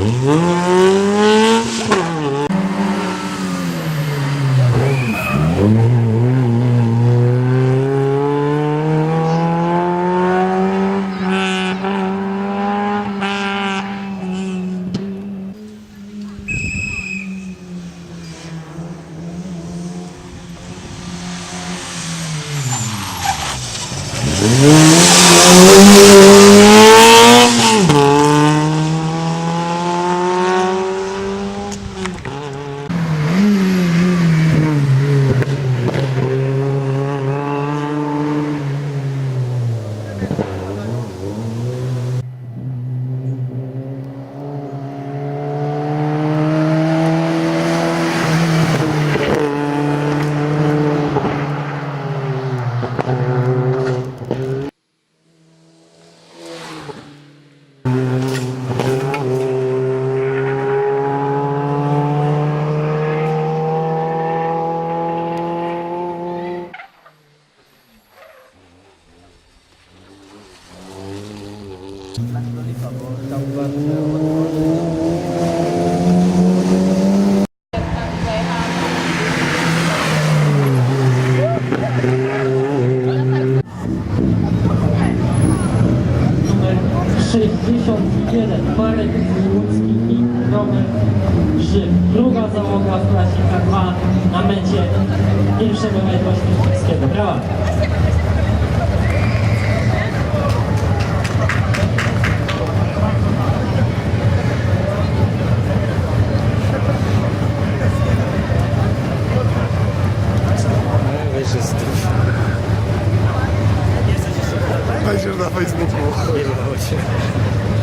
Mm-hmm. 61 Marek Łódzki i numer 3 druga załoga w klasie K2 na mecie pierwszego ośmieszkowskiego. Brawa! Na Facebooku. Nie.